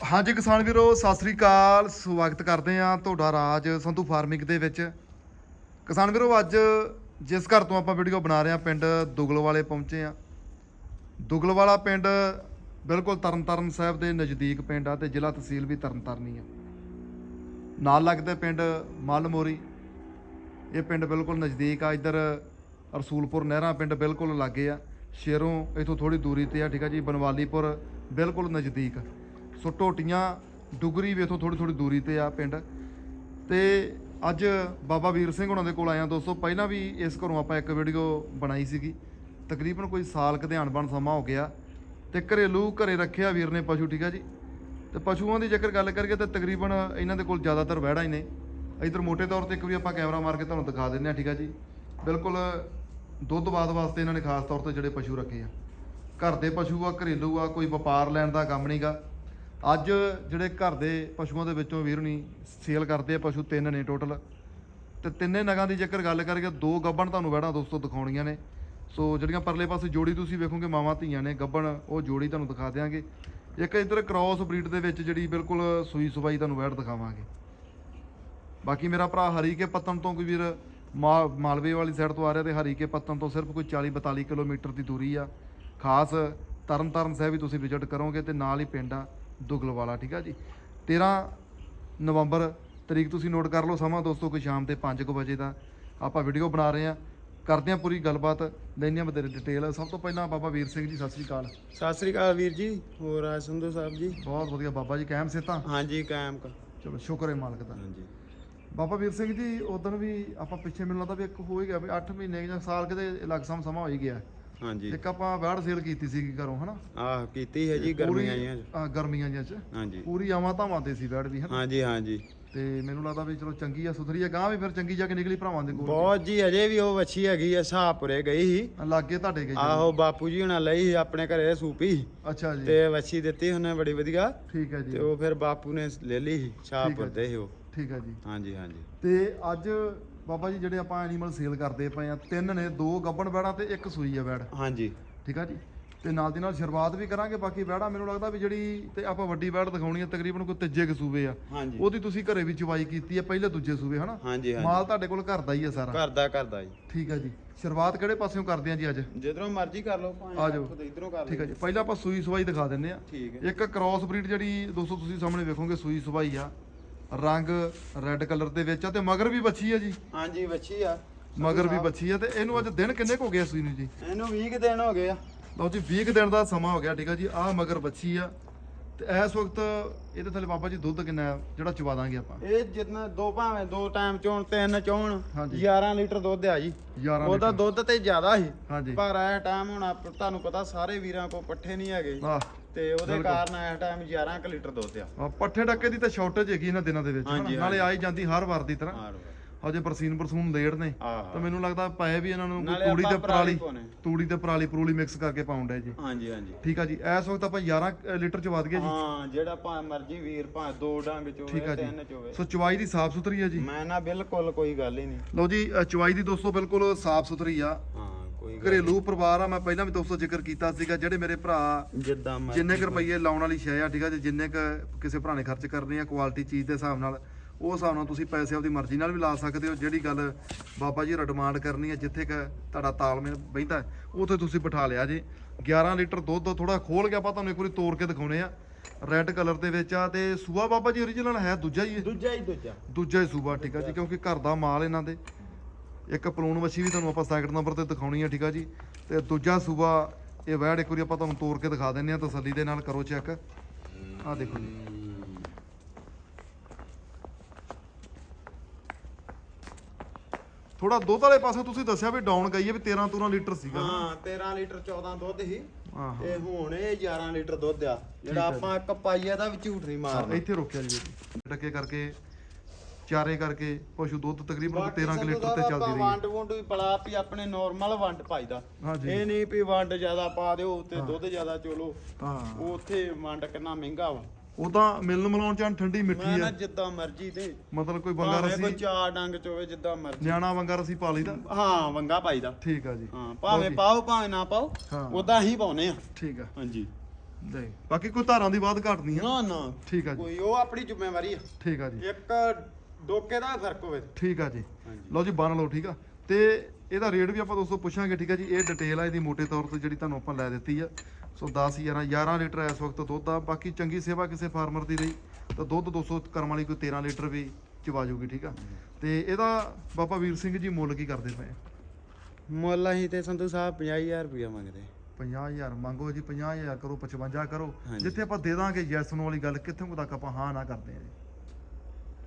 ਹਾਂਜੀ ਕਿਸਾਨ ਵੀਰੋ, ਸਤਿ ਸ੍ਰੀ ਅਕਾਲ। ਸਵਾਗਤ ਕਰਦੇ ਆ ਤੁਹਾਡਾ ਰਾਜ ਸੰਧੂ ਫਾਰਮਿੰਗ ਦੇ ਵਿੱਚ। ਕਿਸਾਨ ਵੀਰੋ, ਅੱਜ ਜਿਸ ਘਰ ਤੋਂ ਆਪਾਂ ਵੀਡੀਓ ਬਣਾ ਰਹੇ ਆ ਪਿੰਡ ਦੁਗਲਵਾਲੇ ਪਹੁੰਚੇ ਆ ਦੁਗਲਵਾਲਾ ਪਿੰਡ ਬਿਲਕੁਲ ਤਰਨਤਾਰਨ ਸਾਹਿਬ ਦੇ ਨਜ਼ਦੀਕ ਪਿੰਡ ਆ ਤੇ ਜ਼ਿਲ੍ਹਾ ਤਹਿਸੀਲ ਵੀ ਤਰਨਤਾਰਨੀ ਆ। ਨਾਲ ਲੱਗਦੇ ਪਿੰਡ ਮੱਲਮੋਰੀ। ਇਹ ਪਿੰਡ ਬਿਲਕੁਲ ਨਜ਼ਦੀਕ ਆ, ਇੱਧਰ ਰਸੂਲਪੁਰ ਨਹਿਰਾ ਪਿੰਡ ਬਿਲਕੁਲ ਲਾਗੇ ਆ। ਸ਼ੇਰੋਂ ਇਥੋਂ ਥੋੜੀ ਦੂਰੀ ਤੇ ਆ, ਠੀਕ ਆ ਜੀ, ਬਨਵਾਲੀਪੁਰ ਬਿਲਕੁਲ ਨਜ਼ਦੀਕ। ਸੋ ਟੋਟੀਆਂ ਡੁਗਰੀ ਵੀ ਇਥੋਂ ਥੋੜੀ ਥੋੜੀ ਦੂਰੀ ਤੇ ਆ ਪਿੰਡ। ਤੇ ਅੱਜ ਬਾਬਾ ਵੀਰ ਸਿੰਘ ਉਹਨਾਂ ਦੇ ਕੋਲ ਆਇਆ ਦੋਸਤੋ। ਪਹਿਲਾਂ ਵੀ ਇਸ ਘਰੋਂ ਆਪਾਂ ਇੱਕ ਵੀਡੀਓ ਬਣਾਈ ਸੀਗੀ। ਤਕਰੀਬਨ ਕੋਈ ਸਾਲ ਕਧਿਆਨ ਬਣ ਸਮਾਂ ਹੋ ਗਿਆ ਤੇ ਘਰੇਲੂ ਘਰੇ ਰੱਖਿਆ ਵੀਰ ਨੇ ਪਸ਼ੂ, ਠੀਕ ਆ ਜੀ? ਤੇ ਪਸ਼ੂਆਂ ਦੀ ਜੇਕਰ ਗੱਲ ਕਰੀਏ ਤਾਂ ਤਕਰੀਬਨ ਇਹਨਾਂ ਦੇ ਕੋਲ ਜ਼ਿਆਦਾਤਰ ਵਹਿੜਾ ਹੀ ਨੇ। ਇਧਰ ਮੋਟੇ ਤੌਰ ਤੇ ਇੱਕ ਵੀ ਆਪਾਂ ਕੈਮਰਾ ਮਾਰ ਕੇ ਤੁਹਾਨੂੰ ਦਿਖਾ ਦਿੰਦੇ ਆ ਠੀਕ ਆ ਜੀ? ਬਿਲਕੁਲ ਦੁੱਧ ਬਾਦ ਵਾਸਤੇ ਇਹਨਾਂ ਨੇ ਖਾਸ ਤੌਰ ਤੇ ਜਿਹੜੇ ਪਸ਼ੂ ਰੱਖੇ ਆ। ਘਰ ਦੇ ਪਸ਼ੂ ਆ, ਘਰੇਲੂ ਆ, ਕੋਈ ਵਪਾਰ ਲੈਣ ਦਾ ਕੰਮ ਨਹੀਂਗਾ ਅੱਜ ਜਿਹੜੇ ਘਰ ਦੇ ਪਸ਼ੂਆਂ ਦੇ ਵਿੱਚੋਂ ਵੀਰ ਨਹੀਂ ਸੇਲ ਕਰਦੇ ਆ ਪਸ਼ੂ ਤਿੰਨ ਨੇ ਟੋਟਲ ਤੇ ਤਿੰਨੇ ਨਗਾਂ ਦੀ ਜੇਕਰ ਗੱਲ ਕਰੀਏ, ਦੋ ਗੱਬਣ ਤੁਹਾਨੂੰ ਵਹਿੜਾਂ ਦੋਸਤੋ ਦਿਖਾਉਣੀਆਂ ਨੇ। ਸੋ ਜਿਹੜੀਆਂ ਪਰਲੇ ਪਾਸੇ ਜੋੜੀ ਤੁਸੀਂ ਵੇਖੋਗੇ, ਮਾਵਾਂ ਧੀਆਂ ਨੇ, ਗੱਬਣ, ਉਹ ਜੋੜੀ ਤੁਹਾਨੂੰ ਦਿਖਾ ਦਿਆਂਗੇ। ਇੱਕ ਇਧਰ ਕ੍ਰਾਸ ਬਰੀਡ ਦੇ ਵਿੱਚ ਜਿਹੜੀ ਬਿਲਕੁਲ ਸੂਈ ਸੁਬਾਈ ਤੁਹਾਨੂੰ ਵਹਿੜ ਦਿਖਾਵਾਂਗੇ। ਬਾਕੀ ਮੇਰਾ ਭਰਾ ਹਰੀਕੇ ਪੱਤਨ ਤੋਂ ਕੋਈ ਵੀਰ ਮਾ- ਮਾਲਵੇ ਵਾਲੀ ਸਾਈਡ ਤੋਂ ਆ ਰਿਹਾ ਤੇ ਹਰੀਕੇ ਪੱਤਨ ਤੋਂ ਸਿਰਫ ਕੋਈ 40 42 ਕਿਲੋਮੀਟਰ ਦੀ ਦੂਰੀ ਆ। ਖਾਸ ਤਰਨਤਾਰਨ ਸਾਹਿਬ ਵੀ ਤੁਸੀਂ ਵਿਜ਼ਿਟ ਕਰੋਗੇ ਤੇ ਨਾਲ ਹੀ ਪਿੰਡ ਆ। ਦੁਗਲਵਾਲਾ ਠੀਕ ਆ ਜੀ। 13 ਨਵੰਬਰ ਤਰੀਕ ਤੁਸੀਂ ਨੋਟ ਕਰ ਲਓ ਸਮਾਂ ਦੋਸਤੋ ਕੋਈ ਸ਼ਾਮ ਦੇ 5:00 ਵਜੇ ਦਾ। ਆਪਾਂ ਵੀਡੀਓ ਬਣਾ ਰਹੇ ਆ ਕਰਦੇ ਆ ਪੂਰੀ ਗੱਲਬਾਤ ਲੈਂਦੇ ਆ ਬਤੇਰੇ ਡਿਟੇਲ ਸਭ ਤੋਂ ਪਹਿਲਾਂ ਬਾਬਾ ਵੀਰ ਸਿੰਘ ਜੀ ਸਤਿ ਸ੍ਰੀ ਅਕਾਲ। ਸਤਿ ਸ੍ਰੀ ਅਕਾਲ ਵੀਰ ਜੀ ਹੋਰ ਆ ਸੰਧੂ ਸਾਹਿਬ ਜੀ? ਬਹੁਤ ਵਧੀਆ ਬਾਬਾ ਜੀ ਕਾਇਮ ਸੇਤਾ ਹਾਂਜੀ ਕਾਇਮ ਕ। ਚਲੋ ਸ਼ੁਕਰ ਹੈ ਮਾਲਕ ਦਾ। ਹਾਂਜੀ। ਬਾਬਾ ਵੀਰ ਸਿੰਘ ਜੀ ਉਦੋਂ ਵੀ ਆਪਾਂ ਪਿੱਛੇ ਮੈਨੂੰ ਲੱਗਦਾ ਵੀ ਇੱਕ ਹੋ ਹੀ ਗਿਆ ਵੀ 8 ਮਹੀਨੇ ਜਾਂ ਸਾਲ ਕਿਤੇ ਲਗਸਮ ਸਮਾਂ ਹੋ ਹੀ ਗਿਆ। ਹਾਂਜੀ। ਇੱਕ ਆਪਾਂ ਵੈੜ ਸੇਲ ਕੀਤੀ ਸੀਗੀ ਘਰੋਂ ਹਨਾ? ਆਹ ਕੀਤੀ ਹੈ ਜੀ ਗਰਮੀਆਂ ਆਈਆਂ ਅ, ਗਰਮੀਆਂ ਜਿਹਾ ਚ। ਹਾਂਜੀ। ਪੂਰੀ ਆਵਾਂ ਧਾਵਾਂ ਤੇ ਸੀ ਵੈੜ ਵੀ ਹਨਾ? ਹਾਂਜੀ ਹਾਂਜੀ। ਤੇ ਮੈਨੂੰ ਲੱਗਦਾ ਵੀ ਚਲੋ ਚੰਗੀ ਆ ਸੁਥਰੀ ਆ ਗਾਂ ਵੀ ਫਿਰ ਚੰਗੀ ਜਾ ਕੇ ਨਿਕਲੀ ਭਰਾਵਾਂ ਦੇ ਕੋਲ। ਬਹੁਤ ਜੀ ਅਜੇ ਵੀ ਉਹ ਵੱਛੀ ਹੈਗੀ ਆ ਸਾਹਪੁਰੇ ਗਈ ਸੀ। ਲਾਗੇ ਤੁਹਾਡੇ ਗਈ ਆਹੋ ਬਾਪੂ ਜੀ ਹੁਣਾਂ ਲਈ ਸੀ ਆਪਣੇ ਘਰੇ ਸੂਪੀ। ਅੱਛਾ ਜੀ। ਤੇ ਵੱਛੀ ਦਿੱਤੀ ਉਹਨੇ ਬੜੀ ਵਧੀਆ। ਠੀਕ ਹੈ ਤੇ ਜੀ ਉਹ ਫਿਰ ਬਾਪੂ ਨੇ ਲੈ ਲਈ ਸੀ ਸ਼ਾਹਪੁਰ ਦੇ ਸੀ ਉਹ। ਠੀਕ ਹੈ ਜੀ। ਹਾਂਜੀ ਹਾਂਜੀ। ਤੇ ਅੱਜ ਬਾਬਾ ਜੀ ਜਿਹੜੇ ਆਪਾਂ ਐਨੀਮਲ ਸੇਲ ਕਰਦੇ ਪਏ ਆ ਤਿੰਨ ਨੇ ਦੋ ਗੱਬਣ ਵੈੜਾਂ ਤੇ ਇੱਕ ਸੂਈ ਆ ਵੈੜ ਹਾਂਜੀ। ਠੀਕ ਆ ਜੀ? ਤੇ ਨਾਲ ਦੀ ਨਾਲ ਸ਼ੁਰੂਆਤ ਵੀ ਕਰਾਂਗੇ ਬਾਕੀ ਵੈੜਾ ਮੈਨੂੰ ਲੱਗਦਾ ਵੀ ਜਿਹੜੀ ਤੇ ਆਪਾਂ ਵੱਡੀ ਵੈੜ ਦਿਖਾਉਣੀ ਆ ਤਕਰੀਬਨ ਕੋਈ ਤੀਜੇ ਕੁ ਸੂਬੇ ਆ। ਉਹਦੀ ਤੁਸੀਂ ਘਰੇ ਵੀ ਚਵਾਈ ਕੀਤੀ ਆ ਪਹਿਲੇ ਦੂਜੇ ਸੂਬੇ ਹਨਾ? ਮਾਲ ਤੁਹਾਡੇ ਕੋਲ ਘਰ ਦਾ ਹੀ ਆ ਸਾਰਾ। ਕਰਦਾ ਕਰਦਾ ਜੀ। ਠੀਕ ਆ ਜੀ। ਸ਼ੁਰੂਆਤ ਕਿਹੜੇ ਪਾਸਿਓਂ ਕਰਦੇ ਆ ਜੀ ਅੱਜ? ਜਿੱਧਰੋਂ ਮਰਜ਼ੀ ਕਰ ਲਓ ਭਾਵੇਂ ਇਧਰੋਂ ਕਰ ਠੀਕ ਆ ਲਓ ਜੀ। ਪਹਿਲਾਂ ਆਪਾਂ ਸੂਈ ਸਵਾਈ ਦਿਖਾ ਦਿੰਨੇ ਆ। ਠੀਕ ਹੈ ਇੱਕ ਕ੍ਰਾਸ ਬਰੀਡ ਜਿਹੜੀ ਦੋਸਤੋ ਤੁਸੀਂ ਸਾਹਮਣੇ ਵੇਖੋਗੇ ਸੂਈ ਸਵਾਈ ਆ। ਰੰਗ ਰੈੱਡ ਕਲਰ ਦੇ ਵਿੱਚ ਆ ਤੇ ਮਗਰ ਵੀ ਬੱਚੀ ਆ ਜੀ। ਹਾਂਜੀ ਵੱਛੀ ਆ। ਮਗਰ ਵੀ ਬੱਚੀ ਆ ਤੇ ਇਹਨੂੰ ਅੱਜ ਦਿਨ ਕਿੰਨੇ ਕੁ ਹੋ ਗਏ ਆ ਸੂਈ ਨੂੰ ਜੀ? ਇਹਨੂੰ 20 ਕੁ ਦਿਨ ਹੋ ਗਏ ਆ। ਲਓ ਜੀ 20 ਕੁ ਦਿਨ ਦਾ ਸਮਾਂ ਹੋ ਗਿਆ ਠੀਕ ਆ ਜੀ। ਆਹ ਮਗਰ ਬੱਚੀ ਆ ਤੇ ਇਸ ਵਕਤ ਇਹਦੇ ਥੱਲੇ ਬਾਬਾ ਜੀ ਦੁੱਧ ਕਿੰਨਾ ਹੈ ਜਿਹੜਾ ਚਵਾ ਦਾਂਗੇ ਆਪਾਂ? ਇਹ ਜਿੰਨਾ ਦੋ ਭਾਵੇਂ ਦੋ ਟਾਈਮ ਚੋਣ ਤਿੰਨ ਚੋਣ ਹਾਂਜੀ। 11 ਲੀਟਰ ਦੁੱਧ ਆ ਜੀ। 11 ਉਹਦਾ ਦੁੱਧ ਤੇ ਜ਼ਿਆਦਾ ਸੀ ਪਰ ਇਹ ਟਾਈਮ ਹੁਣ ਤੁਹਾਨੂੰ ਪਤਾ ਸਾਰੇ ਵੀਰਾਂ ਕੋ ਪੱਠੇ ਨਹੀਂ ਹੈਗੇ। ਆਹ। ਤੇ ਉਹਦੇ। ਕਾਰਨ ਇਸ ਟਾਈਮ 11 ਕੁ ਲੀਟਰ ਦੁੱਧ ਆ। ਆਹ ਪੱਠੇ ਡੱਕੇ ਦੀ ਤਾਂ ਸ਼ਾਰਟੇਜ ਹੈਗੀ ਇਹਨਾਂ ਦਿਨਾਂ ਦੇ ਵਿੱਚ ਹਨਾ। ਹਾਂਜੀ, ਨਾਲੇ। ਆਈ ਜਾਂਦੀ ਹਰ ਵਾਰ ਦੀ ਤਰ੍ਹਾਂ। ਹਾਂ ਹਜੇ ਬਰਸੀਨ ਬਰਸੂਨ ਲੇਟ ਨੇ ਆਹ ਤਾਂ ਮੈਨੂੰ ਲੱਗਦਾ ਪਏ ਵੀ ਇਹਨਾਂ ਨੂੰ ਕੋਈ ਨਾਲੇ ਤੂੜੀ ਆਪਾਂ ਤੇ ਪਰਾਲੀ ਪਾਉਣੇ। ਤੂੜੀ ਤੇ ਪਰਾਲੀ ਪਰੂਲੀ ਮਿਕਸ ਕਰਕੇ ਪਾਉਂਦੇ ਜੀ। ਹਾਂਜੀ ਹਾਂਜੀ। ਠੀਕ ਆ ਜੀ ਇਸ ਵਕਤ ਆਪਾਂ 11 ਲੀਟਰ ਚ ਵਧ ਗਏ ਜੀ। ਹਾਂ ਜਿਹੜਾ ਭਾਵੇਂ ਮਰਜ਼ੀ ਵੀਰ ਭਾਵੇਂ ਦੋ ਡੰਗ ਠੀਕ ਆ ਜੀ। ਤਿੰਨ ਚੋਵੇ ਸੋ ਚਵਾਈ ਦੀ ਸਾਫ਼ ਸੁਥਰੀ ਆ ਜੀ। ਮੈਂ ਨਾ ਬਿਲਕੁਲ ਕੋਈ ਗੱਲ ਹੀ ਨਹੀਂ। ਲਓ ਜੀ ਅ, ਚਵਾਈ ਦੀ ਦੋਸਤੋ ਬਿਲਕੁਲ ਸਾਫ਼ ਸੁਥਰੀ ਆ। ਹਾਂ। ਘਰੇਲੂ ਪਰਿਵਾਰ ਆ ਮੈਂ ਪਹਿਲਾਂ ਵੀ ਦੋਸਤੋ ਜ਼ਿਕਰ ਕੀਤਾ ਸੀਗਾ ਜਿਹੜੇ ਮੇਰੇ ਭਰਾ ਜਿੱਦਾਂ ਮਰਜ਼ੀ ਜਿੰਨੇ ਕੁ ਰੁਪਈਏ ਲਾਉਣ ਵਾਲੀ ਸ਼ੈ ਆ ਠੀਕ ਆ ਜੀ ਜਿੰਨੇ ਕ ਕਿਸੇ ਭਰਾ ਨੇ ਖਰਚ ਕਰਨੇ ਆ ਕੁਆਲਿਟੀ ਚੀਜ਼ ਦੇ ਹਿਸਾਬ ਨਾਲ ਉਹ ਹਿਸਾਬ ਨਾਲ ਤੁਸੀਂ ਪੈਸੇ ਆਪਦੀ ਮਰਜ਼ੀ ਨਾਲ ਵੀ ਲਾ ਸਕਦੇ ਹੋ ਜਿਹੜੀ ਗੱਲ ਬਾਬਾ ਜੀ ਡਿਮਾਂਡ ਕਰਨੀ ਹੈ ਜਿੱਥੇ ਕ ਤੁਹਾਡਾ ਤਾਲਮੇਲ ਬਹਿੰਦਾ ਉੱਥੇ ਤੁਸੀਂ ਬਿਠਾ ਲਿਆ ਜੀ। 11 ਲੀਟਰ ਦੁੱਧ ਥੋੜਾ ਖੋਲ ਕੇ ਆਪਾਂ ਤੁਹਾਨੂੰ ਇੱਕ ਵਾਰੀ ਤੋੜ ਕੇ ਦਿਖਾਉਣੇ ਆ। ਰੈੱਡ ਕਲਰ ਦੇ ਵਿੱਚ ਆ ਤੇ ਸੂਆ ਬਾਬਾ ਜੀ ਓਰੀਜਨਲ ਹੈ ਦੂਜਾ ਹੀ ਹੈ? ਦੂਜਾ ਹੀ ਦੂਜਾ। ਦੂਜਾ ਹੀ ਸੂਬਾ ਠੀਕ ਆ ਜੀ ਕਿਉਂਕਿ ਘਰ ਦਾ ਮਾਲ ਇਹਨਾਂ ਦੇ। ਇੱਕ ਪਲੂਣ ਵੱਛੀ ਵੀ ਤੁਹਾਨੂੰ ਆਪਾਂ ਸੈਕਿੰਡ ਨੰਬਰ ਤੇ ਦਿਖਾਉਣੀ ਆ ਠੀਕ ਆ ਜੀ? ਤੇ ਦੂਜਾ ਸੂਬਾ ਇਹ ਵੈੜ ਇੱਕ ਵਾਰੀ ਆਪਾਂ ਤੁਹਾਨੂੰ ਤੋੜ ਕੇ ਦਿਖਾ ਦਿੰਨੇ ਆ ਤਸੱਲੀ ਦੇ ਨਾਲ ਕਰੋ ਚੈੱਕ। ਆ ਦੇਖੋ ਜੀ। ਥੋੜਾ ਦੁੱਧ ਵਾਲੇ ਪਾਸੇ ਤੁਸੀਂ ਦੱਸਿਆ ਵੀ ਡਾਊਨ ਗਈ ਹੈ ਵੀ 13 13 ਲੀਟਰ ਸੀਗਾ। ਹਾਂ 13 ਲੀਟਰ 14 ਦੁੱਧ ਸੀ। ਤੇ ਹੁਣ ਇਹ 11 ਲੀਟਰ ਦੁੱਧ ਆ। ਜਿਹੜਾ ਆਪਾਂ ਇੱਕ ਪਾਈਆ ਦਾ ਵੀ ਝੂਠ ਨਹੀਂ ਹਾਂ ਮਾਰਨਾ। ਇੱਥੇ ਰੋਕਿਆ ਜੀ ਜੀ। ਟੱਕੇ ਕਰਕੇ ਚਾਰੇ ਕਰਕੇ ਪਸ਼ੂ ਦੁੱਧ ਤਕਰੀਬਨ ਬਾਕੀ 13 ਕੁ ਲੀਟਰ ਤੇ ਚੱਲਦੀ ਰਹੀ। ਵੰਡ ਵੁੰਡ ਵੀ ਪਲਾ ਵੀ ਆਪਣੇ ਨਾਰਮਲ ਵੰਡ ਪਾਈਦਾ ਹਾਂਜੀ। ਇਹ ਨਹੀਂ ਵੀ ਵੰਡ ਜ਼ਿਆਦਾ ਪਾ ਦਿਓ ਤੇ ਦੁੱਧ ਜ਼ਿਆਦਾ ਚੋਲੋ। ਹਾਂ। ਉਹ ਉੱਥੇ ਵੰਡ ਕਿੰਨਾ ਮਹਿੰਗਾ ਵਾ। ਉਹ ਤਾਂ ਮਿਲਣ ਮਿਲਾਉਣ ਚ ਐਨ ਠੰਡੀ ਮੈਂ ਮਿੱਠੀ ਨਾ ਆ ਜਿੱਦਾਂ ਮਰਜ਼ੀ ਤੇ ਮਤਲਬ ਕੋਈ ਬੰਗਾ ਭਾਵੇਂ ਕੋਈ ਰਸੀ ਚਾਰ ਡੰਗ ਚੋਵੇ ਜਿੱਦਾਂ ਮਰਜ਼ੀ। ਨਿਆਣਾ ਵੰਗਾ ਰਸੀ ਪਾ ਲਈਦਾ। ਹਾਂ ਵੰਗਾ ਪਾਈਦਾ ਠੀਕ ਆ ਜੀ। ਹਾਂ ਭਾਵੇਂ ਪਾਓ ਭਾਵੇਂ ਨਾ ਪਾਓ ਹਾਂ। ਉਦਾਂ ਹੀ ਪਾਉਨੇ ਆ। ਠੀਕ ਆ। ਹਾਂਜੀ। ਨਹੀਂ ਬਾਕੀ ਕੋਈ ਧਾਰਾਂ ਦੀ ਬਾਤ ਘਾਟ ਨਹੀਂ ਹੈ ਨਾ ਨਾ। ਠੀਕ ਆ ਜੀ। ਕੋਈ ਉਹ ਆਪਣੀ ਜ਼ਿੰਮੇਵਾਰੀ ਆ। ਠੀਕ ਆ ਜੀ। ਇੱਕ ਡੋਕੇ ਦਾ ਫ਼ਰਕ ਹੋਵੇ। ਠੀਕ ਆ ਜੀ। ਲਓ ਜੀ ਬੰਨ ਲਓ ਠੀਕ ਆ। ਤੇ ਇਹਦਾ ਰੇਟ ਵੀ ਆਪਾਂ ਦੋਸਤੋ ਪੁੱਛਾਂਗੇ ਠੀਕ ਆ ਜੀ। ਇਹ ਡਿਟੇਲ ਆ ਇਹਦੀ ਮੋٹے ਤੌਰ ਤੇ ਜਿਹੜੀ ਤੁਹਾਨੂੰ ਆਪਾਂ ਲੈ ਦਿੱਤੀ ਆ। ਸੋ 10 11 11 ਲੀਟਰ ਇਸ ਵਕਤ ਦੁੱਧ ਆ। ਬਾਕੀ ਚੰਗੀ ਸੇਵਾ ਕਿਸੇ ਫਾਰਮਰ ਦੀ ਰਹੀ ਤਾਂ ਦੁੱਧ 200 ਕਰਮ ਵਾਲੀ ਕੋਈ 13 ਲੀਟਰ ਵੀ ਚਵਾ ਜੂਗੀ ਠੀਕ ਆ। ਤੇ ਇਹਦਾ ਬਾਬਾ ਵੀਰ ਸਿੰਘ ਜੀ ਮੁੱਲ ਕੀ ਕਰਦੇ ਪਏ ਆ? ਮੁੱਲ ਅਸੀਂ ਤੇ ਸੰਧੂ ਸਾਹਿਬ 50000 ਰੁਪਇਆ ਮੰਗਦੇ। 50000 ਮੰਗੋ ਜੀ 50000 ਕਰੋ 55 ਕਰੋ। ਜਿੱਥੇ ਆਪਾਂ ਦੇ ਦਾਂਗੇ ਯੈਸ ਨੂੰ ਵਾਲੀ ਗੱਲ ਕਿੱਥੋਂ ਤੱਕ ਆਪਾਂ ਹਾਂ ਨਾ ਕਰਦੇ ਆ ਜੀ।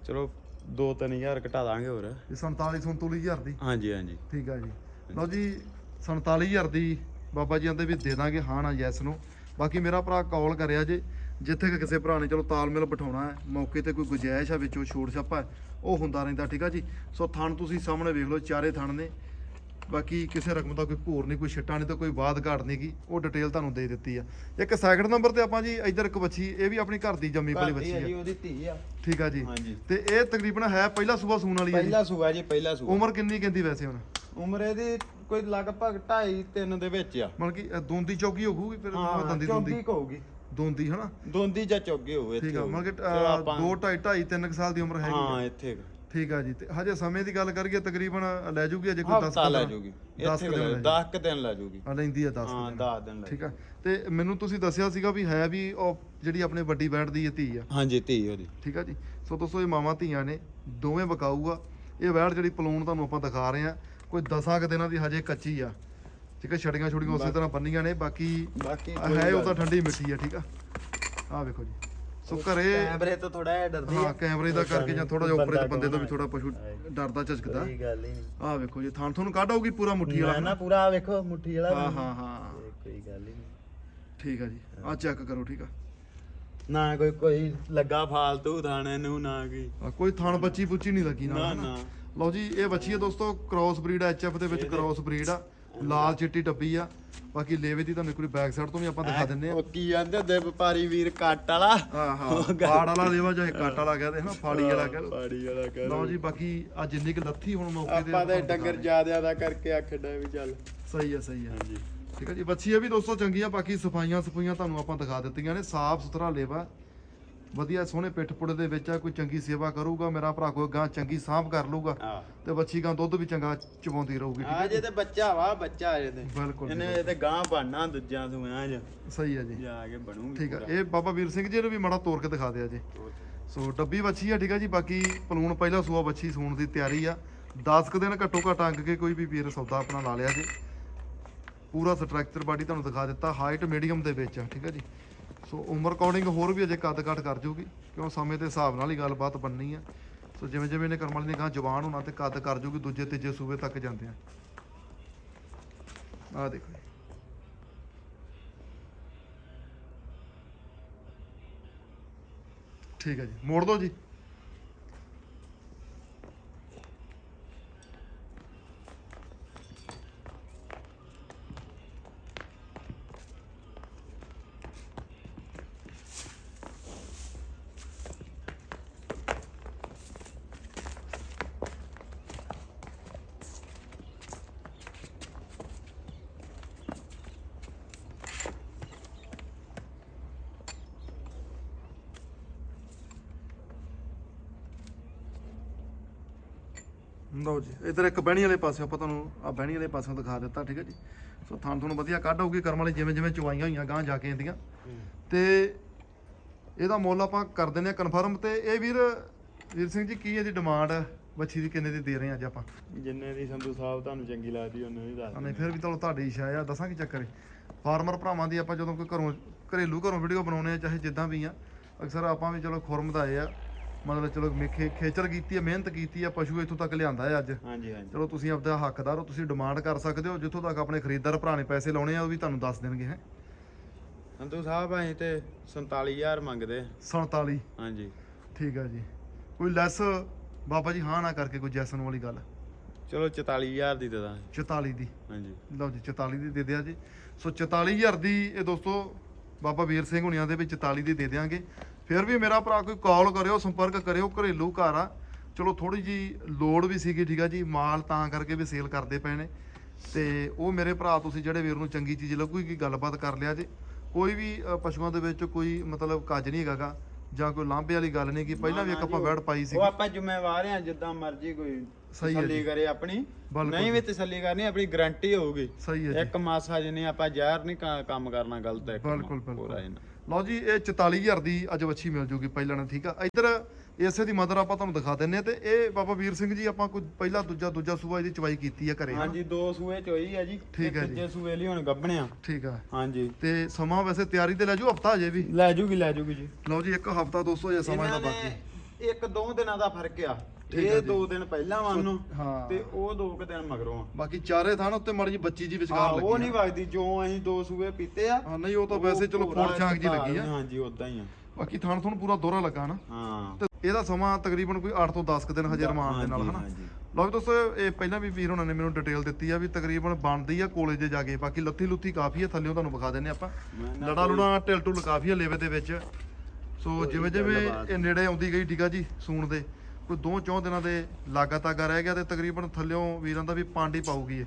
ਚਲੋ 2-3000 ਘਟਾ ਦਾਂਗੇ ਹੋਰ। ਇਹ 47 37000 ਦੀ? ਹਾਂਜੀ ਹਾਂਜੀ। ਠੀਕ ਆ ਜੀ। ਲਓ ਜੀ 47000 ਦੀ ਬਾਬਾ ਜੀ ਆਂਦੇ ਵੀ ਦੇ ਦਾਂਗੇ ਹਾਂ ਨਾ ਯੈਸ ਨੂੰ। ਬਾਕੀ ਮੇਰਾ ਭਰਾ ਕਾਲ ਕਰਿਆ ਜੇ ਜਿੱਥੇ ਕਿ ਕਿਸੇ ਭਰਾ ਨੇ ਚਲੋ ਤਾਲਮੇਲ ਬਿਠਾਉਣਾ ਹੈ ਮੌਕੇ ਤੇ ਕੋਈ ਗੁੰਜਾਇਸ਼ ਆ ਵਿੱਚੋਂ ਛੋੜ ਛਾਪਾ ਉਹ ਹੁੰਦਾ ਰਹਿੰਦਾ ਠੀਕ ਆ ਜੀ। ਸੋ ਥਣ ਤੁਸੀਂ ਸਾਹਮਣੇ ਵੇਖ ਲਓ ਚਾਰੇ ਥਣ ਨੇ। ਬਾਕੀ ਕਿਸੇ ਰਕਮ ਦਾ ਕੋਈ ਭੋਰ ਨਹੀਂ ਕੋਈ ਛਿੱਟਾ ਨਹੀਂ ਤੇ ਕੋਈ ਬਾਦ ਘਾਟ ਨਹੀਂ ਗੀ ਉਹ ਡਿਟੇਲ ਤੁਹਾਨੂੰ ਦੇ ਦਿੱਤੀ ਆ। ਇੱਕ ਸੈਕਿੰਡ ਨੰਬਰ ਤੇ ਆਪਾਂ ਜੀ ਇੱਧਰ ਇੱਕ ਬੱਚੀ ਇਹ ਵੀ ਆਪਣੀ ਘਰ ਦੀ ਜੰਮੀ ਪਲੀ ਬੱਚੀ ਜੀ ਆ। ਉਹਦੀ ਧੀ ਆ। ਠੀਕ ਆ ਜੀ। ਤੇ ਇਹ ਤਕਰੀਬਨ ਹੈ ਪਹਿਲਾ ਸੂਬਾ ਸੂਣ ਵਾਲੀ ਹੈ ਜੀ। ਪਹਿਲਾ ਸੂਆ ਜੀ ਪਹਿਲਾ ਸੂਆ। ਉਮਰ ਕਿੰਨੀ ਕਹਿੰਦੀ ਵੈਸੇ ਹੁਣ? ਉਮਰ ਇਹਦੀ ਕੋਈ ਲਗਭਗ 2.5 3 ਦੇ ਵਿੱਚ ਆ। ਮਤਲਬ ਕਿ ਦੋਂਦੀ ਚੌਕੀ ਹੋਊਗੀ ਫਿਰ ਦੰਦੀ ਚੌਗੀ ਦੋਂਦੀ ਕਹੂਗੀ ਦੋਂਦੀ ਹਨਾ? ਦੋਂਦੀ ਜਾਂ ਚੌਗੇ ਹੋਵੇ ਠੀਕ ਆ ਹੋਊਗੀ। ਮਤਲਬ ਕਿ ਚਲੋ ਆਪਾਂ- 2 2.5 2.5 3 ਸਾਲ ਦੀ ਉਮਰ ਹੈਗੀ ਹਾਂ। ਇੱਥੇ ਠੀਕ ਆ ਜੀ। ਤੇ ਹਜੇ ਸਮੇਂ ਦੀ ਗੱਲ ਕਰੀਏ ਤਕਰੀਬਨ ਲੈ ਜੂਗੀ ਅਜੇ ਕੋਈ 10 ਹਫਤਾ ਲੈ ਜੂਗੀ। ਦਸ ਇੱਥੇ ਕੁ ਦਿਨ ਲੈ 10 ਕ ਦਿਨ ਲੈ ਜੂਗੀ। ਆ ਲੈਂਦੀ ਆ 10 ਹਾਂ 10 ਦਿਨ ਲੈ ਠੀਕ ਆ। ਤੇ ਮੈਨੂੰ ਤੁਸੀਂ ਦੱਸਿਆ ਸੀਗਾ ਵੀ ਹੈ ਵੀ ਉਹ ਜਿਹੜੀ ਆਪਣੇ ਵੱਡੀ ਬੈਂਡ ਦੀ ਧੀ ਆ। ਹਾਂਜੀ ਧੀ ਉਹਦੀ ਠੀਕ ਆ ਜੀ। ਸੋ ਦੋਸਤੋ ਇਹ ਮਾਵਾਂ ਧੀਆਂ ਨੇ ਦੋਵੇਂ ਬਕਾਊ ਆ। ਇਹ ਵੈੜ ਜਿਹੜੀ ਪਲੂਣ ਤੁਹਾਨੂੰ ਆਪਾਂ ਦਿਖਾ ਰਹੇ ਆ ਕੋਈ 10 ਕੁ ਦਿਨਾਂ ਦੀ ਹਜੇ ਕੱਚੀ ਆ। ਠੀਕ ਆ ਛੜੀਆਂ ਛੁੜੀਆਂ ਉਸੇ ਤਰ੍ਹਾਂ ਬੰਨੀਆਂ ਨੇ ਬਾਕੀ ਬਾਕੀ ਹੈ ਉਹ ਤਾਂ ਠੰਡੀ ਮਿੱਠੀ ਆ ਠੀਕ ਆ। ਆ ਵੇਖੋ ਜੀ। ਸੋ ਘਰੇ ਕੈਮਰੇ ਤੋਂ ਥੋੜਾ ਜਿਹਾ ਡਰਦੀ ਹਾਂ ਕੈਮਰੇ ਦਾ ਕਰਕੇ ਜਾਂ ਥੋੜਾ ਜਿਹਾ ਉੱਪਰ ਦੇ ਬੰਦੇ ਤੋਂ ਵੀ ਥੋੜਾ ਪਸ਼ੂ ਡਰਦਾ ਝਿਜਕਦਾ। ਕੋਈ ਗੱਲ ਹੀ ਨਹੀਂ। ਆ ਵੇਖੋ ਜੀ ਥਾਣ ਤੁਹਾਨੂੰ ਕੱਢ ਪੂਰਾ ਮੁੱਠੀ ਵਾਲਾ ਨਾ ਪੂਰਾ ਵੇਖੋ ਮੁੱਠੀ ਵਾਲਾ ਹਾਂ ਹਾਂ ਹਾਂ। ਕੋਈ ਗੱਲ ਹੀ ਨਹੀਂ। ਠੀਕ ਆ ਜੀ। ਆ ਚੈੱਕ ਕਰੋ ਠੀਕ ਆ। ਨਾ ਕੋਈ ਕੋਈ ਲੱਗਾ ਫਾਲਤੂ ਥਾਣੇ ਨੂੰ ਨਾ ਕੀ ਆ, ਕੋਈ ਥਾਣ ਬੱਚੀ ਪੁੱਚੀ ਨਹੀਂ ਲੱਗੀ ਨਾ। ਨਾ ਲਓ ਜੀ ਇਹ ਬੱਚੀ ਹੈ ਦੋਸਤੋ ਕ੍ਰਾਸ ਬਰੀਡ ਐਚਐਫ ਦੇ ਵਿੱਚ ਕ੍ਰਾਸ ਬਰੀਡ ਆ। ਲਾਲ ਚਿੱਟੀ ਡੱਬੀ ਆ। ਬਾਕੀ ਲੇਵੇ ਦੀ ਤੁਹਾਨੂੰ ਇੱਕ ਵਾਰੀ ਬੈਕ ਸਾਈਡ ਤੋਂ ਵੀ ਆਪਾਂ ਦਿਖਾ ਦਿੰਨੇ ਆ। ਉਹ ਕੀ ਕਹਿੰਦੇ ਹੁੰਦੇ ਵਪਾਰੀ ਵੀਰ ਕੱਟ ਵਾਲਾ? ਹਾਂ ਹਾਂ। ਫਾੜ ਵਾਲਾ ਲੇਵਾ ਚਾਹੇ ਕੱਟ ਵਾਲਾ ਕਹਦੇ ਹਨਾ ਫਾੜੀ ਵਾਲਾ ਕਹ ਲਓ ਪਾੜੀ ਵਾਲਾ ਕਰ ਲਓ ਜੀ ਬਾਕੀ ਆ ਜਿੰਨੀ ਕਿ ਲੱਥੀ ਹੁਣ ਮੌਕੇ ਤੇ ਆਪਾਂ ਦਿਖਾ ਡੰਗਰ ਜ਼ਿਆਦਾ ਦਾ ਕਰਕੇ ਆਖੜਾ ਵੀ ਚੱਲ। ਆ। ਸਹੀ ਆ ਸਹੀ ਆ। ਹਾਂਜੀ। ਠੀਕ ਹੈ ਜੀ ਬੱਚੀ ਇਹ ਵੀ ਦੋਸਤੋ ਚੰਗੀ ਆ ਬਾਕੀ ਸਫਾਈਆਂ ਸਫਾਈਆਂ ਤੁਹਾਨੂੰ ਆਪਾਂ ਦਿਖਾ ਦਿੱਤੀਆਂ ਨੇ ਸਾਫ਼ ਸੁਥਰਾ ਲੇਵਾ ਵਧੀਆ ਸੋਹਣੇ ਪਿੱਠ ਪੁੜੇ ਦੇ ਵਿੱਚ ਆ ਕੋਈ ਚੰਗੀ ਸੇਵਾ ਕਰੂਗਾ ਮੇਰਾ ਭਰਾ ਕੋਈ ਗਾਂ ਚੰਗੀ ਸਾਂਭ ਕਰ ਲੂਗਾ ਆ ਤੇ ਬੱਚੀ ਗਾਂ ਦੁੱਧ ਵੀ ਚੰਗਾ ਚਵਾਉਂਦੀ ਰਹੂਗੀ ਠੀਕ ਆ ਜੇ? ਤੇ ਬੱਚਾ ਵਾ ਬੱਚਾ ਜੇ ਤੇ। ਬਿਲਕੁਲ ਇਹਨੇ ਇਹ ਤੇ ਗਾਂ ਬਣਨਾ ਦੂਜਿਆਂ ਸੂਆਂ ਚ। ਸਹੀ ਆ ਜੀ। ਜਾ ਕੇ ਬਣੂਗੀ ਠੀਕ ਆ। ਇਹ ਬਾਬਾ ਵੀਰ ਸਿੰਘ ਜੀ ਨੂੰ ਵੀ ਮਾੜਾ ਤੋੜ ਕੇ ਦਿਖਾ ਦਿਆ ਜੀ। ਸੋ ਡੱਬੀ ਬੱਚੀ ਆ ਠੀਕ ਆ ਜੀ ਬਾਕੀ ਪਲੂਣ ਪਹਿਲਾ ਸੂਆ ਬੱਚੀ ਸੂਣ ਦੀ ਤਿਆਰੀ ਆ। 10 ਕੁ ਦਿਨ ਘੱਟੋ ਘੱਟ ਅੰਗ ਕੇ ਕੋਈ ਵੀ ਵੀਰ ਸੌਦਾ ਆਪਣਾ ਲਾ ਲਿਆ ਜੀ। ਪੂਰਾ ਸਟਰਕਚਰ ਬਾਡੀ ਤੁਹਾਨੂੰ ਦਿਖਾ ਦਿੱਤਾ ਹਾਈਟ ਮੀਡੀਅਮ ਦੇ ਵਿੱਚ ਆ ਠੀਕ ਆ ਜੀ। ਸੋ ਉਮਰ ਅਕੋਰਡਿੰਗ ਹੋਰ ਵੀ ਅਜੇ ਕੱਦ ਕੱਟ ਕਰ ਜੂਗੀ, ਕਿਉਂ ਸਮੇਂ ਦੇ ਹਿਸਾਬ ਨਾਲ ਹੀ ਗੱਲਬਾਤ ਬਣਨੀ ਆ। ਸੋ ਜਿਵੇਂ ਜਿਵੇਂ ਇਹਨੇ ਕਰਮ ਵਾਲੀ ਨੇ ਗਾਂ ਜਵਾਨ ਹੋਣਾ ਤੇ ਕੱਦ ਕਰ ਜੂਗੀ, ਦੂਜੇ ਤੀਜੇ ਸੂਬੇ ਤੱਕ ਜਾਂਦੇ ਆ। ਆ ਦੇਖੋ ਠੀਕ ਹੈ ਜੀ, ਮੋੜ ਦਿਓ ਜੀ। ਲਓ ਜੀ ਇਧਰ ਇੱਕ ਬਹਿਣੀ ਵਾਲੇ ਪਾਸੇ ਆਪਾਂ ਤੁਹਾਨੂੰ ਆ ਬਹਿਣੀ ਵਾਲੇ ਪਾਸੋਂ ਦਿਖਾ ਦਿੱਤਾ ਠੀਕ ਹੈ ਜੀ। ਸੋ ਥਾਂ ਤੁਹਾਨੂੰ ਵਧੀਆ ਕੱਢ ਆਊਗੀ ਕਰਮ ਵਾਲੀ ਜਿਵੇਂ ਜਿਵੇਂ ਚੁਆਈਆਂ ਹੋਈਆਂ ਗਾਂ ਜਾ ਕੇ ਇਹਦੀਆਂ। ਤੇ ਇਹਦਾ ਮੁੱਲ ਆਪਾਂ ਕਰ ਦਿੰਦੇ ਆ ਕਨਫਰਮ ਤੇ ਇਹ ਵੀਰ ਵੀਰ ਸਿੰਘ ਜੀ ਕੀ ਇਹਦੀ ਡਿਮਾਂਡ ਬੱਚੀ ਦੀ ਕਿੰਨੇ ਦੀ ਦੇ ਰਹੇ ਆ ਅੱਜ ਆਪਾਂ? ਜਿੰਨੇ ਦੀ ਸੰਧੂ ਸਾਹਿਬ ਤੁਹਾਨੂੰ ਚੰਗੀ ਲੱਗਦੀ ਉਹਨੇ ਵੀ ਦੱਸ ਨਹੀਂ ਫਿਰ ਵੀ ਤੁਹਾਨੂੰ ਤੁਹਾਡੀ ਇੱਛਾ ਆ ਦੱਸਾਂ ਕੀ ਚੱਕਰ ਹੈ। ਫਾਰਮਰ ਭਰਾਵਾਂ ਦੀ ਆਪਾਂ ਜਦੋਂ ਕੋਈ ਘਰੋਂ ਘਰੇਲੂ ਘਰੋਂ ਵੀਡੀਓ ਬਣਾਉਨੇ ਆ ਚਾਹੇ ਜਿੱਦਾਂ ਵੀ ਆ ਅਕਸਰ ਆਪਾਂ ਵੀ ਚਲੋ ਖੁਰਮ ਦਾ ਆਏ ਆ ਮਤਲਬ ਚਲੋ ਮੇਖੇ ਖੇਚਲ ਕੀਤੀ ਆ ਮਿਹਨਤ ਕੀਤੀ ਆ ਪਸ਼ੂ ਇੱਥੋਂ ਤੱਕ ਲਿਆਂਦਾ ਹੈ ਅੱਜ। ਹਾਂਜੀ ਹਾਂਜੀ। ਚਲੋ ਤੁਸੀਂ ਆਪਦਾ ਹੱਕਦਾਰ ਹੋ ਤੁਸੀਂ ਡਿਮਾਂਡ ਕਰ ਸਕਦੇ ਹੋ ਜਿੱਥੋਂ ਤੱਕ ਆਪਣੇ ਖਰੀਦਦਾਰ ਭਰਾ ਨੇ ਪੈਸੇ ਲਾਉਣੇ ਆ ਉਹ ਵੀ ਤੁਹਾਨੂੰ ਦੱਸ ਦੇਣਗੇ ਹੈ। ਸੰਧੂ ਸਾਹਿਬ ਅਸੀਂ ਤੇ 47000 ਮੰਗਦੇ। 47 ਹਾਂਜੀ। ਠੀਕ ਆ ਜੀ। ਕੋਈ ਲੈਸ ਬਾਬਾ ਜੀ ਹਾਂ ਨਾ ਕਰਕੇ ਕੋਈ ਜੈਸਨ ਵਾਲੀ ਗੱਲ। ਚਲੋ 44000 ਦੀ ਦੇ ਦਾਂ। 44 ਦੀ। ਹਾਂਜੀ। ਲਓ ਜੀ 44 ਦੀ ਦੇ ਦਿਆ ਜੀ। ਸੋ 44000 ਦੀ ਇਹ ਦੋਸਤੋ ਬਾਬਾ ਵੀਰ ਸਿੰਘ ਹੁਣਿਆਂ ਦੇ ਵਿੱਚ 44 ਦੀ ਦੇ ਦਿਆਂਗੇ। ਫਿਰ ਵੀ ਮੇਰਾ ਭਰਾ ਕੋਈ ਕਾਲ ਕਰਿਓ ਸੰਪਰਕ ਕਰਿਓ ਘਰੇਲੂ ਘਰ ਆ। ਚਲੋ ਥੋੜੀ ਜੀ ਲੋਡ ਵੀ ਸੀਗੀ ਠੀਕ ਆ ਜੀ ਮਾਲ ਤਾਂ ਕਰਕੇ ਵੀ ਸੇਲ ਕਰਦੇ ਪਏ ਨੇ। ਤੇ ਉਹ ਮੇਰੇ ਭਰਾ ਤੁਸੀਂ ਜਿਹੜੇ ਵੀਰ ਨੂੰ ਚੰਗੀ ਚੀਜ਼ ਲੱਗੂਗੀ ਗੱਲਬਾਤ ਕਰ ਲਿਆ ਜੀ। ਕੋਈ ਵੀ ਪਸ਼ੂਆਂ ਦੇ ਵਿੱਚ ਕੋਈ ਮਤਲਬ ਕੱਜ ਨਹੀਂ ਹੈਗਾਗਾ ਜਾਂ ਕੋਈ ਲਾਂਭੇ ਵਾਲੀ ਗੱਲ ਨਹੀਂ ਕਿ ਪਹਿਲਾਂ ਵੀ ਇੱਕ ਆਪਾਂ ਵੈੜ ਪਾਈ ਸੀ ਉਹ ਆਪਾਂ ਜ਼ਿੰਮੇਵਾਰ ਆ ਜਿੱਦਾਂ ਮਰਜ਼ੀ ਕੋਈ ਸਹੀ ਤਸੱਲੀ। ਕਰੇ ਆਪਣੀ। ਨਹੀਂ ਵੀ। ਤਸੱਲੀ ਕਰਨੀ ਆਪਣੀ ਗਾਰੰਟੀ ਹੋਊਗੀ। ਸਹੀ ਹੈ ਇੱਕ ਮਾਸਾ ਜਿਹਨੇ ਆਪਾਂ ਜ਼ਹਿਰ ਨਹੀਂ ਕੰਮ ਕਰਨਾ ਗਲਤ ਹੈ ਬਿਲਕੁਲ, ਬਿਲਕੁਲ। ਲਓ ਜੀ ਇਹ 44000 ਦੀ ਅੱਜ ਵੱਛੀ ਮਿਲ ਜੂਗੀ ਪਹਿਲਾਂ ਨਾਲ ਠੀਕ ਆ? ਇੱਧਰ ਇਸੇ ਦੀ ਮਦਰ ਆਪਾਂ ਤੁਹਾਨੂੰ ਦਿਖਾ ਦਿੰਨੇ ਆ ਤੇ ਇਹ ਬਾਬਾ ਵੀਰ ਸਿੰਘ ਜੀ ਆਪਾਂ ਕੋਈ ਪਹਿਲਾ ਦੂਜਾ ਦੂਜਾ ਸੂਆ ਇਹਦੀ ਚਵਾਈ ਕੀਤੀ ਆ ਘਰੇ? ਹਾਂਜੀ ਦੋ ਸੂਏ ਚੋਈ ਆ ਜੀ। ਠੀਕ ਤੇ ਜੀ। ਤੀਜੇ ਸੂਏ ਲਈ ਹੁਣ ਗੱਭਣਿਆ ਠੀਕ ਆ। ਹਾਂਜੀ। ਤੇ ਸਮਾਂ ਵੈਸੇ ਤਿਆਰੀ ਤੇ ਲੈ ਜੂ ਹਫਤਾ ਅਜੇ ਵੀ? ਲੈ ਜੂਗੀ ਲੈ ਜੂਗੀ ਜੀ। ਲਓ ਜੀ ਇੱਕ ਹਫਤਾ ਦੋਸਤੋ ਜੇ ਸਮਾਂ ਨੇ ਬਾਕੀ। ਇੱਕ ਦੋ ਦਿਨਾਂ ਦਾ ਫ਼ਰਕ ਆ। ਇਹ। ਦੋ ਦਿਨ ਪਹਿਲਾਂ ਵਾਂਨੋ ਹਾਂ। ਤੇ ਉਹ ਦੋ ਕੁ ਦਿਨ ਮਗਰੋਂ ਆ। ਬਾਕੀ ਚਾਰੇ ਥਾਂ ਉੱਤੇ ਮਾੜੀ ਜੀ ਬੱਚੀ ਜੀ ਹਾਂ ਵਿਚਕਾਰ ਲੱਗੀ ਉਹ ਆ। ਨਹੀਂ ਵਗਦੀ ਜੋ ਅਸੀਂ ਦੋ ਸੂਏ ਪੀਤੇ ਆ ਹਾਂ ਨਹੀਂ ਉਹ ਤਾਂ ਵੈਸੇ ਚਲੋ ਫੋੜ ਛਾਂਗ ਜੀ ਲੱਗੀ ਆ। ਹਾਂਜੀ ਉਦਾਂ ਹੀ ਆ। ਬਾਕੀ ਥਾਣ ਥੁਣ ਪੂਰਾ ਦੋਹਰਾ ਲੱਗਾ ਨਾ ਹਾਂ। ਤੇ ਇਹਦਾ ਸਮਾਂ ਤਕਰੀਬਨ ਕੋਈ 8 ਤੋਂ 10 ਕੁ ਦਿਨ ਹਜੇ ਰਮਾਨ ਦੇ ਨਾਲ ਹਾਂਜੀ, ਹਨਾ? ਹਾਂਜੀ। ਲਓ ਜੀ ਦੋਸਤੋ ਇਹ ਪਹਿਲਾਂ ਵੀ ਵੀਰ ਉਹਨਾਂ ਨੇ ਮੈਨੂੰ ਡਿਟੇਲ ਦਿੱਤੀ ਆ ਵੀ ਤਕਰੀਬਨ ਬਣਦੀ ਆ ਕੋਲੇ ਜੇ ਜਾ ਕੇ। ਬਾਕੀ ਲੱਥੀ ਲੁੱਥੀ ਕਾਫੀ ਆ ਥੱਲੇੋਂ ਤੁਹਾਨੂੰ ਵਿਖਾ ਦਿੰਨੇ ਆਪਾਂ। ਮੈਂ ਨਾ ਲੜਾ ਲੁੜਾ ਢਿਲ ਢੁਲ ਕਾਫੀ ਆ ਲੇਵੇ ਦੇ ਵਿੱਚ। ਸੋ ਜਿਵੇਂ ਜਿਵੇਂ ਗੱਲਬਾਤ ਇਹ ਨੇੜੇ ਆਉਂਦੀ ਗਈ ਠੀਕ ਆ ਜੀ ਸੂਣ ਦੇ। ਕੋਈ ਦੋ ਚੌਂ ਦਿਨਾਂ ਦੇ ਲਾਗਾ ਤਾਗਾ ਰਹਿ ਗਿਆ ਤੇ ਤਕਰੀਬਨ ਥੱਲਿਓਂ ਵੀਰਾਂ ਦਾ ਵੀ ਪਾਂਡੀ ਪਾਊਗੀ ਇਹ।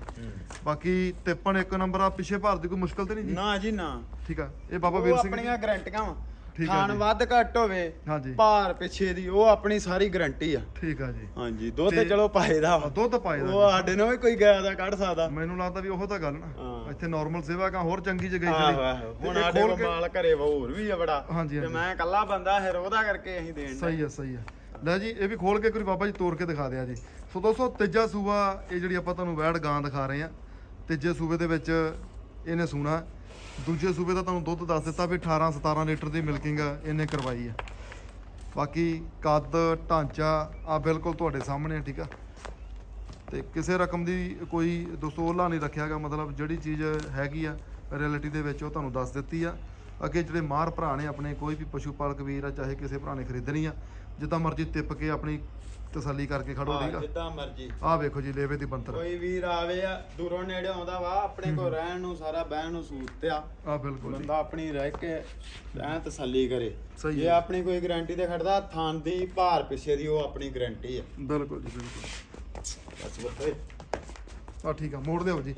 ਬਾਕੀ ਤਿੱਪਣ ਇੱਕ ਨੰਬਰ ਆ ਪਿੱਛੇ ਭਾਰ ਦੀ ਕੋਈ ਮੁਸ਼ਕਲ ਤੇ ਨਹੀਂ ਜੀ? ਨਾ ਜੀ ਨਾ। ਠੀਕ ਆ। ਇਹ ਬਾਬਾ ਉਹ ਵੀਰ ਸਿੰਘ ਆਪਣੀਆਂ ਗਰੰਟੀਆਂ ਵਾ। ਠੀਕ ਆ ਖਾਣ ਜੀ। ਵੱਧ ਘੱਟ ਹੋਵੇ ਹਾਂਜੀ। ਭਾਰ ਪਿੱਛੇ ਦੀ ਉਹ ਆਪਣੀ ਸਾਰੀ ਗਰੰਟੀ ਆ। ਠੀਕ ਆ ਜੀ। ਹਾਂਜੀ ਦੁੱਧ ਤੇ- ਚਲੋ ਪਾਏ ਦਾ ਆ ਵਾ ਦੁੱਧ ਪਾਏ ਦਾ ਉਹ ਸਾਡੇ ਨਾਲ ਵੀ ਕੋਈ ਗਾਇ ਦਾ ਕੱਢ ਸਕਦਾ। ਮੈਨੂੰ ਲੱਗਦਾ ਵੀ ਉਹ ਤਾਂ ਗੱਲ ਨਾ। ਹਾਂ। ਇੱਥੇ ਨਾਰਮਲ ਸੇਵਾ ਕਾ ਹੋਰ ਚੰਗੀ ਜਗ੍ਹਾ ਆਹੋ ਖੜੀ ਆਹੋ। ਤੇ ਹੁਣ ਇਹ ਸਾਡੇ ਖੋਲ ਕੋਲ ਕੇ- ਮਾਲ ਘਰੇ ਹੋਰ ਵੀ ਆ ਬੜਾ। ਹਾਂਜੀ, ਤੇ ਹਾਂਜੀ। ਮੈਂ ਇਕੱਲਾ ਬੰਦਾ ਫਿਰ ਉਹਦਾ ਕਰਕੇ ਅਸੀਂ ਦੇਣ ਸਹੀ ਆ ਸਹੀ ਆ। ਲੈ ਜੀ, ਇਹ ਵੀ ਖੋਲ ਕੇ ਕੋਈ ਬਾਬਾ ਜੀ ਤੋੜ ਕੇ ਦਿਖਾ ਦਿਆ ਜੀ। ਸੋ ਦੋਸਤੋ, ਤੀਜਾ ਸੂਬਾ, ਇਹ ਜਿਹੜੀ ਆਪਾਂ ਤੁਹਾਨੂੰ ਵੈੜ ਗਾਂ ਦਿਖਾ ਰਹੇ ਆ ਤੀਜੇ ਸੂਬੇ ਦੇ ਵਿੱਚ ਇਹਨੇ ਸੂਣਾ। ਦੂਜੇ ਸੂਬੇ ਦਾ ਤੁਹਾਨੂੰ ਦੁੱਧ ਦੱਸ ਦਿੱਤਾ ਵੀ 18 17 ਲੀਟਰ ਦੀ ਮਿਲਕਿੰਗ ਇਹਨੇ ਕਰਵਾਈ ਆ ਬਾਕੀ ਕੱਦ, ਢਾਂਚਾ ਆ ਬਿਲਕੁਲ ਤੁਹਾਡੇ ਸਾਹਮਣੇ ਆ, ਠੀਕ ਆ। ਤੇ ਕਿਸੇ ਰਕਮ ਦੀ ਕੋਈ ਦੋਸਤੋ ਉਹਲਾ ਨਹੀਂ ਰੱਖਿਆਗਾ ਮਤਲਬ ਜਿਹੜੀ ਚੀਜ਼ ਹੈਗੀ ਆ ਰਿਐਲਿਟੀ ਦੇ ਵਿੱਚ ਉਹ ਤੁਹਾਨੂੰ ਦੱਸ ਦਿੱਤੀ ਆ। ਅੱਗੇ ਜਿਹੜੇ ਮਾਰ ਭਰਾ ਨੇ ਆਪਣੇ, ਕੋਈ ਵੀ ਪਸ਼ੂ ਪਾਲਕ ਵੀਰ ਆ, ਚਾਹੇ ਕਿਸੇ ਭਰਾ ਨੇ ਖਰੀਦਣੀ ਆ ਜਿੱਦਾਂ ਮਰਜ਼ੀ ਤਿੱਪ ਕੇ ਆਪਣੀ ਤਸੱਲੀ ਕਰਕੇ ਖੜੋ ਠੀਕ ਆ? ਜਿੱਦਾਂ ਮਰਜ਼ੀ। ਆਹ ਵੇਖੋ ਜੀ ਲੇਵੇ ਦੀ ਬੰਤਰ ਕੋਈ ਵੀਰ ਆਵੇ ਆ ਦੂਰੋਂ ਨੇੜੇ ਆਉਂਦਾ ਵਾ ਆਪਣੇ ਕੋਲ ਰਹਿਣ ਨੂੰ ਸਾਰਾ ਬਹਿਣ ਨੂੰ ਸੂਤ ਆ। ਬਿਲਕੁਲ ਜੀ। ਬੰਦਾ ਆਪਣੀ ਰਹਿ ਕੇ ਐ ਤਸੱਲੀ ਕਰੇ। ਸਹੀ ਜੇ। ਆਪਣੀ ਕੋਈ ਗਾਰੰਟੀ ਤੇ ਖੜਦਾ ਥਾਂ ਦੀ ਭਾਰ ਪਿੱਛੇ ਦੀ ਉਹ ਆਪਣੀ ਗਾਰੰਟੀ ਆ। ਬਿਲਕੁਲ ਜੀ ਬਿਲਕੁਲ। ਬਸ ਬੱਤੇ ਆ ਠੀਕ ਆ ਮੋੜ ਦਿਓ ਜੀ।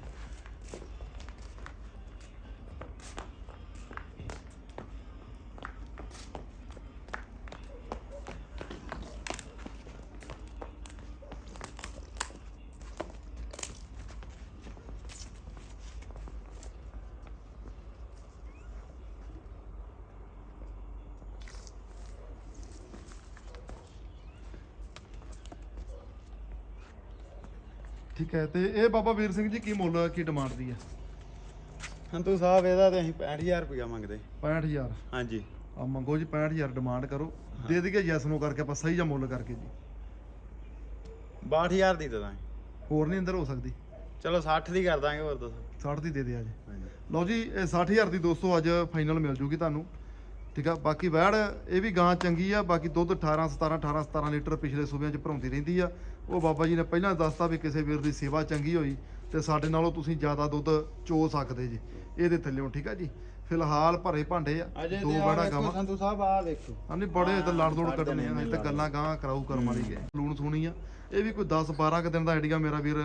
ਠੀਕ ਹੈ ਤੇ ਇਹ ਬਾਬਾ ਵੀਰ ਸਿੰਘ ਜੀ ਕੀ ਮੁੱਲ ਕੀ ਡਿਮਾਂਡ ਦੀ ਹੈ? ਸੰਤੂ ਸਾਹਿਬ ਇਹਦਾ ਤੇ ਅਸੀਂ 65000 ਰੁਪਇਆ ਮੰਗਦੇ। 65000 ਹਾਂਜੀ। ਆ ਮੰਗੋ ਜੀ 65000 ਡਿਮਾਂਡ ਕਰੋ। ਦੇ ਦਈਏ ਯੈਸ ਨੂੰ ਕਰਕੇ ਆਪਾਂ ਸਹੀ ਜਿਹਾ ਮੁੱਲ ਕਰਕੇ ਜੀ। 62000 ਦੀ ਦੇ ਦਾਂਗੇ। ਹੋਰ ਨਹੀਂ ਅੰਦਰ ਹੋ ਸਕਦੀ। ਚਲੋ 60 ਦੀ ਕਰ ਦਾਂਗੇ ਹੋਰ ਦੱਸੋ। 60 ਦੀ ਦੇ ਦਿਆ ਜੀ। ਹਾਂਜੀ। ਲਓ ਜੀ ਇਹ 60000 ਦੀ ਦੋਸਤੋ ਅੱਜ ਫਾਈਨਲ ਮਿਲ ਜੂਗੀ ਤੁਹਾਨੂੰ। ਠੀਕ ਆ ਬਾਕੀ ਵੈੜ ਇਹ ਵੀ ਗਾਂ ਚੰਗੀ ਆ ਬਾਕੀ ਦੁੱਧ 18 17 18 17 ਲੀਟਰ ਪਿਛਲੇ ਸੂਬਿਆਂ 'ਚ ਭਰਾਉਂਦੀ ਰਹਿੰਦੀ ਆ। ਉਹ ਬਾਬਾ ਜੀ ਨੇ ਪਹਿਲਾਂ ਦੱਸਤਾ ਵੀ ਕਿਸੇ ਵੀਰ ਦੀ ਸੇਵਾ ਚੰਗੀ ਹੋਈ ਤੇ ਸਾਡੇ ਨਾਲੋਂ ਤੁਸੀਂ ਜ਼ਿਆਦਾ ਦੁੱਧ ਚੋ ਸਕਦੇ ਜੀ। ਇਹਦੇ ਥੱਲੇੋਂ ਠੀਕ ਆ ਜੀ? ਫਿਲਹਾਲ ਭਰੇ ਭਾਂਡੇ ਆ ਦੋ ਵੇਖੋ ਗਾਵਾਂ। ਸੰਤੂ ਸਾਹਿਬ ਆ ਵੇਖੋ। ਹਾਂਜੀ ਬੜੇ ਤਾਂ ਲੜ ਦੋੜ ਕੱਢਣੇ ਆ ਨੇ ਇਹ ਤਾਂ ਗੱਲਾਂ ਗਾਂ ਕਰਾਊ ਕਰਮ ਵਾਲੀ ਗਏ ਲੂਣ ਸੁਣੀ ਆ। ਇਹ ਵੀ ਕੋਈ 10 12 ਕ ਦਿਨ ਦਾ ਆਈਡੀਆ ਮੇਰਾ ਵੀਰ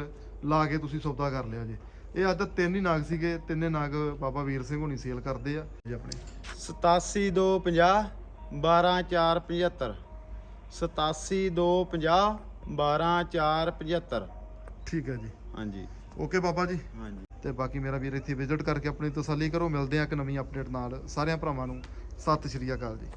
ਲਾ ਕੇ ਤੁਸੀਂ ਸੌਦਾ ਕਰ ਲਿਆ ਜੇ। ਇਹ ਅੱਜ ਤਿੰਨ ਹੀ ਨਾਗ ਸੀਗੇ ਤਿੰਨੇ ਨਾਗ ਬਾਬਾ ਵੀਰ ਸਿੰਘ ਹੋਣੀ ਸੇਲ ਕਰਦੇ ਆ। ਜੀ ਆਪਣੇ। 87250 12475 87250 12475 ਠੀਕ ਹੈ ਜੀ। ਹਾਂਜੀ। ਓਕੇ ਬਾਬਾ ਜੀ। ਹਾਂਜੀ। ਤੇ ਬਾਕੀ ਮੇਰਾ ਵੀਰ ਇੱਥੇ ਵਿਜ਼ਿਟ ਕਰਕੇ ਆਪਣੀ ਤਸੱਲੀ ਕਰੋ। ਮਿਲਦੇ ਆ ਇੱਕ ਨਵੀਂ ਅਪਡੇਟ ਨਾਲ। ਸਾਰਿਆਂ ਭਰਾਵਾਂ ਨੂੰ ਸਤਿ ਸ਼੍ਰੀ ਅਕਾਲ ਜੀ।